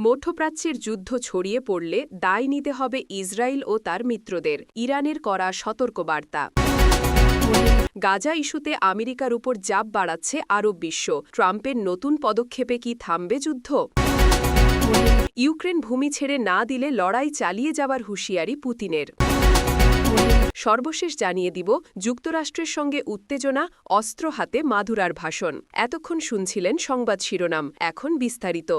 মধ্যপ্রাচ্যের যুদ্ধ ছড়িয়ে পড়লে দায় নিতে হবে ইসরায়েল ও তার মিত্রদের। ইরানের করা সতর্কবার্তা। গাজা ইস্যুতে আমেরিকার উপর চাপ বাড়াচ্ছে আরব বিশ্ব। ট্রাম্পের নতুন পদক্ষেপে কি থামবে যুদ্ধ? ইউক্রেন ভূমি ছেড়ে না দিলে লড়াই চালিয়ে যাওয়ার হুঁশিয়ারি পুতিনের। সর্বশেষ জানিয়ে দিব, যুক্তরাষ্ট্রের সঙ্গে উত্তেজনা, অস্ত্র হাতে মাদুরার ভাষণ। এতক্ষণ শুনছিলেন সংবাদ শিরোনাম। এখন বিস্তারিত।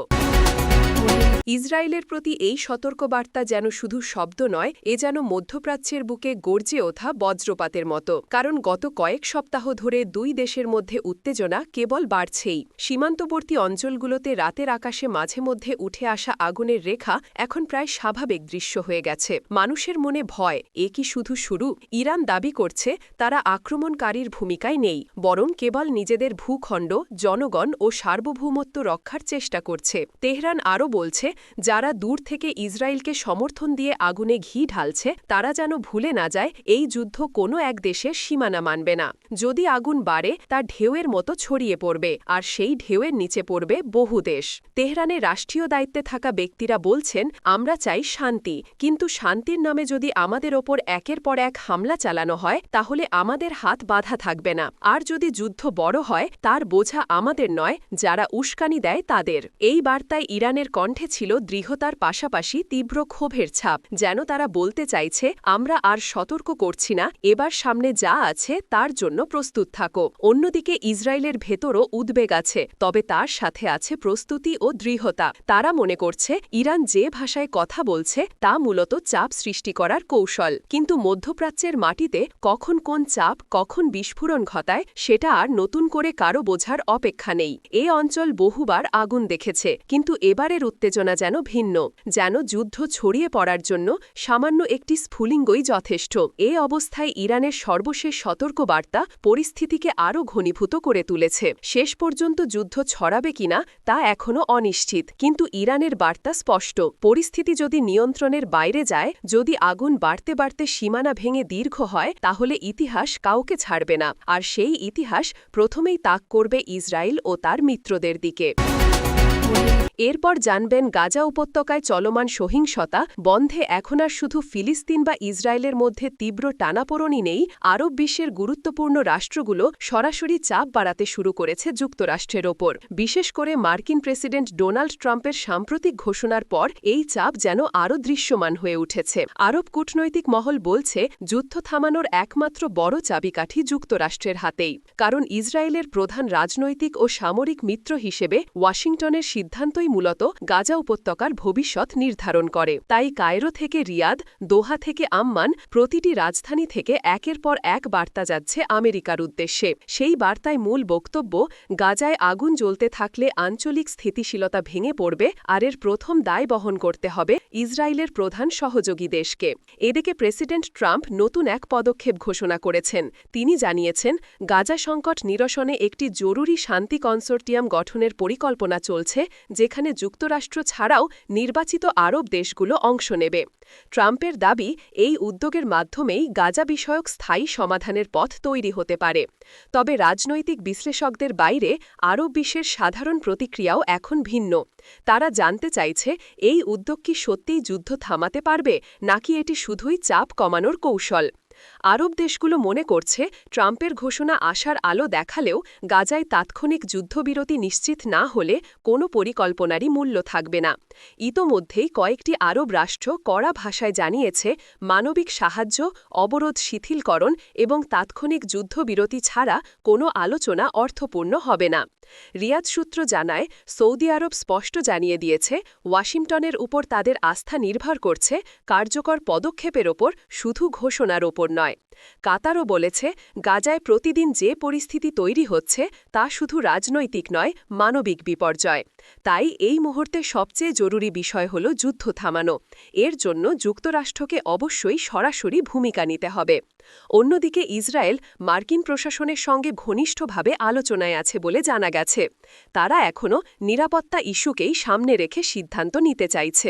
ইসরায়েলের প্রতি এই সতর্কবার্তা যেন শুধু শব্দ নয়, এ যেন মধ্যপ্রাচ্যের বুকে গর্জে ওঠা বজ্রপাতের মতো। কারণ গত কয়েক সপ্তাহ ধরে দুই দেশের মধ্যে উত্তেজনা কেবল বাড়ছেই। সীমান্তবর্তী অঞ্চলগুলোতে রাতের আকাশে মাঝে মধ্যে উঠে আসা আগুনের রেখা এখন প্রায় স্বাভাবিক দৃশ্য হয়ে গেছে। মানুষের মনে ভয়, এ কি শুধু শুরু? ইরান দাবি করছে, তারা আক্রমণকারীর ভূমিকায় নেই, বরং কেবল নিজেদের ভূখণ্ড, জনগণ ও সার্বভৌমত্ব রক্ষার চেষ্টা করছে। তেহরান আরও বলছে, যারা দূর থেকে ইসরায়েলকে সমর্থন দিয়ে আগুনে ঘি ঢালছে, তারা যেন ভুলে না যায়, এই যুদ্ধ কোনো এক দেশের সীমানা মানবে না। যদি আগুন বাড়ে, তা ঢেউয়ের মতো ছড়িয়ে পড়বে, আর সেই ঢেউয়ের নিচে পড়বে বহু দেশ। তেহরানে রাষ্ট্রীয় দায়িত্বে থাকা ব্যক্তিরা বলছেন, আমরা চাই শান্তি, কিন্তু শান্তির নামে যদি আমাদের ওপর একের পর এক হামলা চালানো হয়, তাহলে আমাদের হাত বাধা থাকবে না। আর যদি যুদ্ধ বড় হয়, তার বোঝা আমাদের নয়, যারা উস্কানি দেয় তাদের। এই বার্তায় ইরানের কণ্ঠে ছিল দৃঢ়তার পাশাপাশি তীব্র ক্ষোভের ছাপ, যেন তারা বলতে চাইছে, আমরা আর সতর্ক করছি না, এবার সামনে যা আছে তার জন্য প্রস্তুত থাকো। অন্যদিকে ইসরায়েলের ভেতরও উদ্বেগ আছে, তবে তার সাথে আছে প্রস্তুতি ও দৃঢ়তা। তারা মনে করছে, ইরান যে ভাষায় কথা বলছে, তা মূলত চাপ সৃষ্টি করার কৌশল। কিন্তু মধ্যপ্রাচ্যের মাটিতে কখন কোন চাপ, কখন বিস্ফোরণ ঘটায়, সেটা আর নতুন করে কারও বোঝার অপেক্ষা নেই। এ অঞ্চল বহুবার আগুন দেখেছে, কিন্তু এবারের উত্তেজনা যেন ভিন্ন, যেন যুদ্ধ ছড়িয়ে পড়ার জন্য সামান্য একটি স্ফুলিঙ্গই যথেষ্ট। এ অবস্থায় ইরানের সর্বশেষ সতর্কবার্তা পরিস্থিতিকে আরও ঘনীভূত করে তুলেছে। শেষ পর্যন্ত যুদ্ধ ছড়াবে কিনা তা এখনও অনিশ্চিত, কিন্তু ইরানের বার্তা স্পষ্ট। পরিস্থিতি যদি নিয়ন্ত্রণের বাইরে যায়, যদি আগুন বাড়তে বাড়তে সীমানা ভেঙে দীর্ঘ হয়, তাহলে ইতিহাস কাউকে ছাড়বে না। আর সেই ইতিহাস প্রথমেই তাক করবে ইসরায়েল ও তার মিত্রদের দিকে। এরপর জানবেন গাজা উপত্যকায় চলমান সহিংসতা বন্ধে এখন আর শুধু ফিলিস্তিন বা ইসরায়েলের মধ্যে তীব্র টানাপোড়নই নেই, আরব বিশ্বের গুরুত্বপূর্ণ রাষ্ট্রগুলো সরাসরি চাপ বাড়াতে শুরু করেছে যুক্তরাষ্ট্রের ওপর। বিশেষ করে মার্কিন প্রেসিডেন্ট ডোনাল্ড ট্রাম্পের সাম্প্রতিক ঘোষণার পর এই চাপ যেন আরও দৃশ্যমান হয়ে উঠেছে। আরব কূটনৈতিক মহল বলছে, যুদ্ধ থামানোর একমাত্র বড় চাবিকাঠি যুক্তরাষ্ট্রের হাতেই। কারণ ইসরায়েলের প্রধান রাজনৈতিক ও সামরিক মিত্র হিসেবে ওয়াশিংটনের সিদ্ধান্তই মূলত গাজা উপত্যকার ভবিষ্যৎ নির্ধারণ করে। তাই কায়রো থেকে রিয়াদ, দোহা থেকে আম্মান প্রতিটি রাজধানী থেকে একের পর এক বার্তা যাচ্ছে আমেরিকার উদ্দেশ্যে। সেই বার্তায় মূল বক্তব্য, গাজায় আগুন জ্বলতে থাকলে আঞ্চলিক স্থিতিশীলতা ভেঙে পড়বে, আর এর প্রথম দায় বহন করতে হবে ইসরায়েলের প্রধান সহযোগী দেশকে। এদিকে প্রেসিডেন্ট ট্রাম্প নতুন এক পদক্ষেপ ঘোষণা করেছেন। তিনি জানিয়েছেন, গাজা সংকট নিরসনে একটি জরুরি শান্তি কনসোর্টিয়াম গঠনের পরিকল্পনা চলছে, যেখানে যেখানে যুক্তরাষ্ট্র ছাড়াও নির্বাচিত আরব দেশগুলো অংশ নেবে। ট্রাম্পের দাবি, এই উদ্যোগের মাধ্যমেই গাজা বিষয়ক স্থায়ী সমাধানের পথ তৈরি হতে পারে। তবে রাজনৈতিক বিশ্লেষকদের বাইরে আরব বিশ্বের সাধারণ প্রতিক্রিয়াও এখন ভিন্ন। তারা জানতে চাইছে, এই উদ্যোগ কি সত্যিই যুদ্ধ থামাতে পারবে, নাকি এটি শুধুই চাপ কমানোর কৌশল? আরব দেশগুলো মনে করছে ট্রাম্পের ঘোষণা আসার আলো দেখালেও গাজায় তাৎক্ষণিক যুদ্ধবিরতি নিশ্চিত না হলে কোনো পরিকল্পনারই মূল্য থাকবে না। ইতোমধ্যেই কয়েকটি আরব রাষ্ট্র কড়া ভাষায় জানিয়েছে মানবিক সাহায্য, অবরোধ শিথিলকরণ এবং তাৎক্ষণিক যুদ্ধবিরতি ছাড়া কোনো আলোচনা অর্থপূর্ণ হবে না। রিয়াদ সূত্র জানায়, সৌদি আরব স্পষ্ট জানিয়ে দিয়েছে, ওয়াশিংটনের উপর তাদের আস্থা নির্ভর করছে কার্যকর পদক্ষেপের ওপর শুধু ঘোষণার ওপর। নয়। কাতারও বলেছে, গাজায় প্রতিদিন যে পরিস্থিতি তৈরি হচ্ছে, তা শুধু রাজনৈতিক নয়, মানবিক বিপর্যয়। তাই এই মুহূর্তে সবচেয়ে জরুরি বিষয় হল যুদ্ধ থামানো। এর জন্য যুক্তরাষ্ট্রকে অবশ্যই সরাসরি ভূমিকা নিতে হবে। অন্যদিকে ইসরায়েল মার্কিন প্রশাসনের সঙ্গে ঘনিষ্ঠভাবে আলোচনায় আছে বলে জানা গেছে। তারা এখনও নিরাপত্তা ইস্যুকেই সামনে রেখে সিদ্ধান্ত নিতে চাইছে।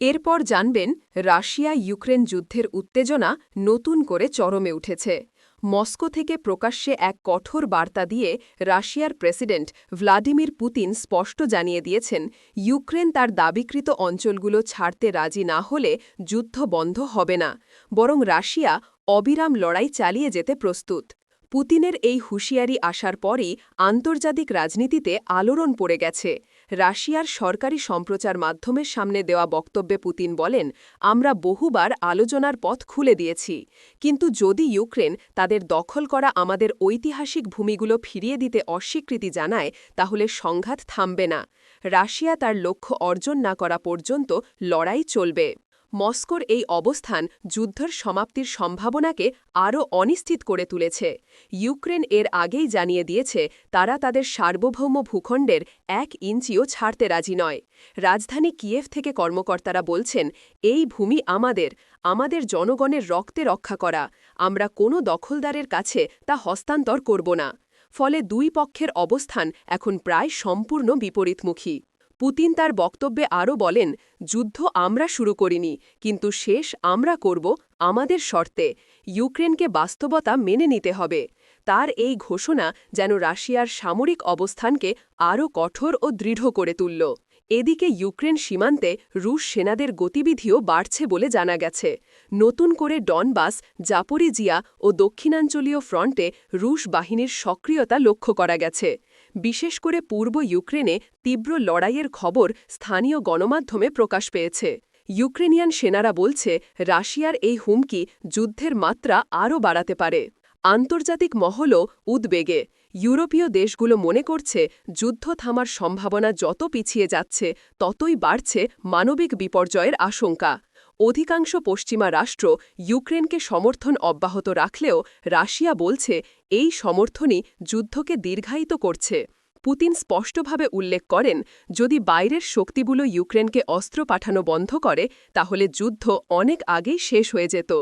এরপর জানবেন রাশিয়া ইউক্রেন যুদ্ধের উত্তেজনা নতুন করে চরমে উঠেছে। মস্কো থেকে প্রকাশ্যে এক কঠোর বার্তা দিয়ে রাশিয়ার প্রেসিডেন্ট ভ্লাদিমির পুতিন স্পষ্ট জানিয়ে দিয়েছেন, ইউক্রেন তার দাবিকৃত অঞ্চলগুলো ছাড়তে রাজি না হলে যুদ্ধ বন্ধ হবে না, বরং রাশিয়া অবিরাম লড়াই চালিয়ে যেতে প্রস্তুত। পুতিনের এই হুঁশিয়ারি আসার পরই আন্তর্জাতিক রাজনীতিতে আলোড়ন পড়ে গেছে। রাশিয়ার সরকারি সম্প্রচার মাধ্যমের সামনে দেওয়া বক্তব্যে পুতিন বলেন, আমরা বহুবার আলোচনার পথ খুলে দিয়েছি, কিন্তু যদি ইউক্রেন তাদের দখল করা আমাদের ঐতিহাসিক ভূমিগুলো ফিরিয়ে দিতে অস্বীকৃতি জানায়, তাহলে সংঘাত থামবে না। রাশিয়া তার লক্ষ্য অর্জন না করা পর্যন্ত লড়াই চলবে। মস্কোর এই অবস্থান যুদ্ধের সমাপ্তির সম্ভাবনাকে আরও অনিশ্চিত করে তুলেছে। ইউক্রেন এর আগেই জানিয়ে দিয়েছে, তারা তাদের সার্বভৌম ভূখণ্ডের এক ইঞ্চিও ছাড়তে রাজি নয়। রাজধানী কিয়েভ থেকে কর্মকর্তারা বলছেন, এই ভূমি আমাদের আমাদের জনগণের রক্তে রক্ষা করা। আমরা কোনো দখলদারের কাছে তা হস্তান্তর করব না। ফলে দুই পক্ষের অবস্থান এখন প্রায় সম্পূর্ণ বিপরীতমুখী। পুতিন তার বক্তব্যে আরও বলেন, যুদ্ধ আমরা শুরু করিনি, কিন্তু শেষ আমরা করব আমাদের শর্তে। ইউক্রেনকে বাস্তবতা মেনে নিতে হবে। তার এই ঘোষণা যেন রাশিয়ার সামরিক অবস্থানকে আরও কঠোর ও দৃঢ় করে তুলল। এদিকে ইউক্রেন সীমান্তে রুশ সেনাদের গতিবিধিও বাড়ছে বলে জানা গেছে। নতুন করে ডনবাস, জাপরিজিয়া ও দক্ষিণাঞ্চলীয় ফ্রন্টে রুশ বাহিনীর সক্রিয়তা লক্ষ্য করা গেছে। বিশেষ করে পূর্ব ইউক্রেনে তীব্র লড়াইয়ের খবর স্থানীয় গণমাধ্যমে প্রকাশ পেয়েছে। ইউক্রেনিয়ান সেনারা বলছে, রাশিয়ার এই হুমকি যুদ্ধের মাত্রা আরও বাড়াতে পারে। আন্তর্জাতিক মহলও উদ্বেগে। ইউরোপীয় দেশগুলো মনে করছে, যুদ্ধ থামার সম্ভাবনা যত পিছিয়ে যাচ্ছে, ততই বাড়ছে মানবিক বিপর্যয়ের আশঙ্কা। অধিকাংশ পশ্চিমা রাষ্ট্র ইউক্রেনকে সমর্থন অব্যাহত রাখলেও রাশিয়া বলছে এই সমর্থনই যুদ্ধকে দীর্ঘায়িত করছে। পুতিন স্পষ্টভাবে উল্লেখ করেন, যদি বাইরের শক্তিগুলো ইউক্রেনকে অস্ত্র পাঠানো বন্ধ করে, তাহলে যুদ্ধ অনেক আগেই শেষ হয়ে যেত।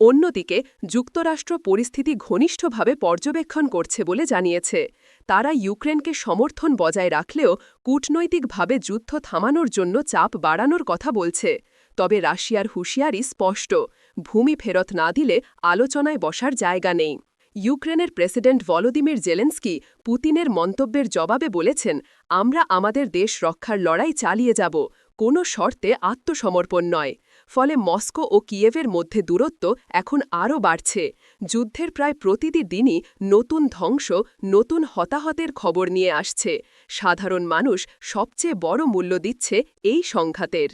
অন্যদিকে, যুক্তরাষ্ট্র পরিস্থিতি ঘনিষ্ঠভাবে পর্যবেক্ষণ করছে বলে জানিয়েছে। তারা ইউক্রেনকে সমর্থন বজায় রাখলেও কূটনৈতিকভাবে যুদ্ধ থামানোর জন্য চাপ বাড়ানোর কথা বলছে। তবে রাশিয়ার হুঁশিয়ারি স্পষ্ট। ভূমি ফেরত না দিলে আলোচনায় বসার জায়গা নেই। ইউক্রেনের প্রেসিডেন্ট ভলোদিমির জেলেন্সকি পুতিনের মন্তব্যের জবাবে বলেছেন, আমরা আমাদের দেশ রক্ষার লড়াই চালিয়ে যাব, কোনো শর্তে আত্মসমর্পণ নয়। ফলে মস্কো ও কিয়েভের মধ্যে দূরত্ব এখন আরও বাড়ছে। যুদ্ধের প্রায় প্রতিটি দিনই নতুন ধ্বংস, নতুন হতাহতের খবর নিয়ে আসছে। সাধারণ মানুষ সবচেয়ে বড় মূল্য দিচ্ছে এই সংঘাতের।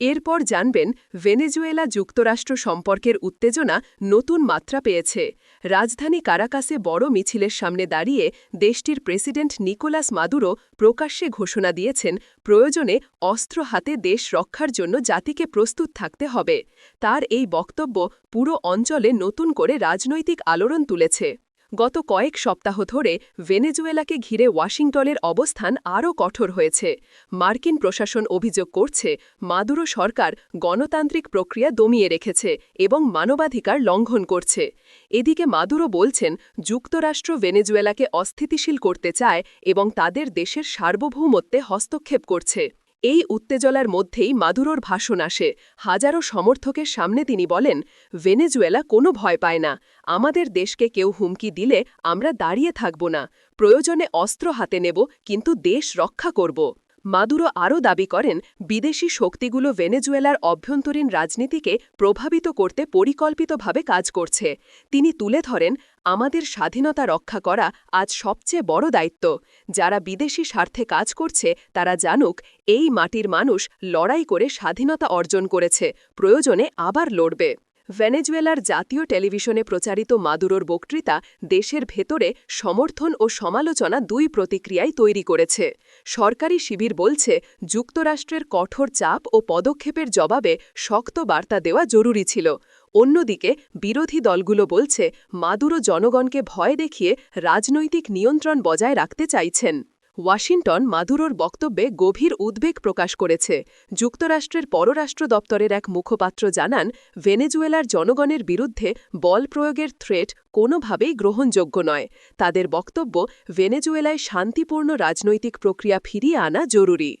এরপর জানবেন, ভেনেজুয়েলা যুক্তরাষ্ট্র সম্পর্কের উত্তেজনা নতুন মাত্রা পেয়েছে। রাজধানী কারাকাসে বড় মিছিলের সামনে দাঁড়িয়ে দেশটির প্রেসিডেন্ট নিকোলাস মাদুরো প্রকাশ্যে ঘোষণা দিয়েছেন, প্রয়োজনে অস্ত্র হাতে দেশ রক্ষার জন্য জাতিকে প্রস্তুত থাকতে হবে। তার এই বক্তব্য পুরো অঞ্চলে নতুন করে রাজনৈতিক আলোড়ন তুলেছে। গত কয়েক সপ্তাহ ধরে ভেনেজুয়েলাকে ঘিরে ওয়াশিংটনের অবস্থান আরও কঠোর হয়েছে। মার্কিন প্রশাসন অভিযোগ করছে, মাদুরো সরকার গণতান্ত্রিক প্রক্রিয়া দমিয়ে রেখেছে এবং মানবাধিকার লঙ্ঘন করছে। এদিকে মাদুরো বলছেন, যুক্তরাষ্ট্র ভেনেজুয়েলাকে অস্থিতিশীল করতে চায় এবং তাদের দেশের সার্বভৌমত্বে হস্তক্ষেপ করছে। এই উত্তেজলার মধ্যেই মাদুরোর ভাষণ আসে। হাজারো সমর্থকের সামনে তিনি বলেন, ভেনেজুয়েলা কোনো ভয় পায় না। আমাদের দেশকে কেউ হুমকি দিলে আমরা দাঁড়িয়ে থাকব না। প্রয়োজনে অস্ত্র হাতে নেব, কিন্তু দেশ রক্ষা করব। মাদুরো আরও দাবি করেন, বিদেশি শক্তিগুলো ভেনেজুয়েলার অভ্যন্তরীণ রাজনীতিকে প্রভাবিত করতে পরিকল্পিতভাবে কাজ করছে। তিনি তুলে ধরেন, আমাদের স্বাধীনতা রক্ষা করা আজ সবচেয়ে বড় দায়িত্ব। যারা বিদেশি স্বার্থে কাজ করছে, তারা জানুক, এই মাটির মানুষ লড়াই করে স্বাধীনতা অর্জন করেছে, প্রয়োজনে আবার লড়বে। ভেনেজুয়েলার জাতীয় টেলিভিশনে প্রচারিত মাদুরোর বক্তৃতা দেশের ভেতরে সমর্থন ও সমালোচনা দুই প্রতিক্রিয়াই তৈরি করেছে। সরকারি শিবির বলছে, যুক্তরাষ্ট্রের কঠোর চাপ ও পদক্ষেপের জবাবে শক্ত বার্তা দেওয়া জরুরি ছিল। অন্যদিকে, বিরোধী দলগুলো বলছে, মাদুরো জনগণকে ভয় দেখিয়ে রাজনৈতিক নিয়ন্ত্রণ বজায় রাখতে চাইছেন। ওয়াশিংটন মাদুরোর বক্তব্যে গভীর উদ্বেগ প্রকাশ করেছে। যুক্তরাষ্ট্রের পররাষ্ট্র দপ্তরের এক মুখপাত্র জানান, ভেনেজুয়েলার জনগণের বিরুদ্ধে বল প্রয়োগের থ্রেট কোনোভাবেই গ্রহণযোগ্য নয়। তাদের বক্তব্য, ভেনেজুয়েলায় শান্তিপূর্ণ রাজনৈতিক প্রক্রিয়া ফিরিয়ে আনা জরুরি।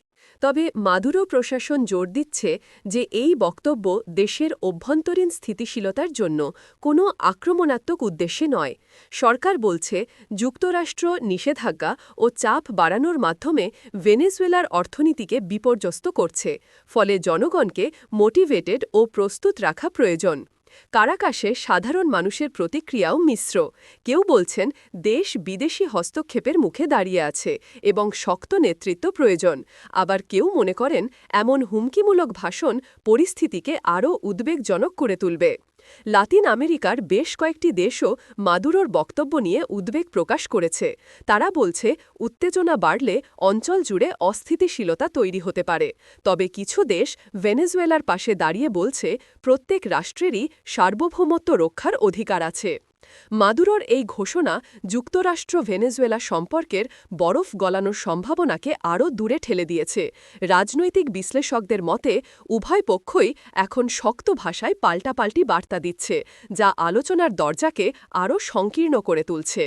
তবে মাদুরো প্রশাসন জোর দিচ্ছে যে এই বক্তব্য দেশের অভ্যন্তরীণ স্থিতিশীলতার জন্য কোনো আক্রমণাত্মক উদ্দেশ্যে নয়। সরকার বলছে, যুক্তরাষ্ট্র নিষেধাজ্ঞা ও চাপ বাড়ানোর মাধ্যমে ভেনেজুয়েলার অর্থনীতিকে বিপর্যস্ত করছে, ফলে জনগণকে মোটিভেটেড ও প্রস্তুত রাখা প্রয়োজন। কারাকাশে সাধারণ মানুষের প্রতিক্রিয়াও মিশ্র। কেউ বলছেন, দেশ বিদেশি হস্তক্ষেপের মুখে দাঁড়িয়ে আছে এবং শক্ত নেতৃত্ব প্রয়োজন। আবার কেউ মনে করেন, এমন হুমকিমূলক ভাষণ পরিস্থিতিকে আরও উদ্বেগজনক করে তুলবে। লাতিন আমেরিকার বেশ কয়েকটি দেশও মাদুরোর বক্তব্য নিয়ে উদ্বেগ প্রকাশ করেছে। তারা বলছে, উত্তেজনা বাড়লে অঞ্চল জুড়ে অস্থিতিশীলতা তৈরি হতে পারে। তবে কিছু দেশ ভেনেজুয়েলার পাশে দাঁড়িয়ে বলছে, প্রত্যেক রাষ্ট্রেরই সার্বভৌমত্ব রক্ষার অধিকার আছে। মাদুরোর এই ঘোষণা যুক্তরাষ্ট্র ভেনেজুয়েলা সম্পর্কের বরফ গলানোর সম্ভাবনাকে আরও দূরে ঠেলে দিয়েছে। রাজনৈতিক বিশ্লেষকদের মতে, উভয় পক্ষই এখন শক্ত ভাষায় পাল্টাপাল্টি বার্তা দিচ্ছে, যা আলোচনার দরজাকে আরও সংকীর্ণ করে তুলছে।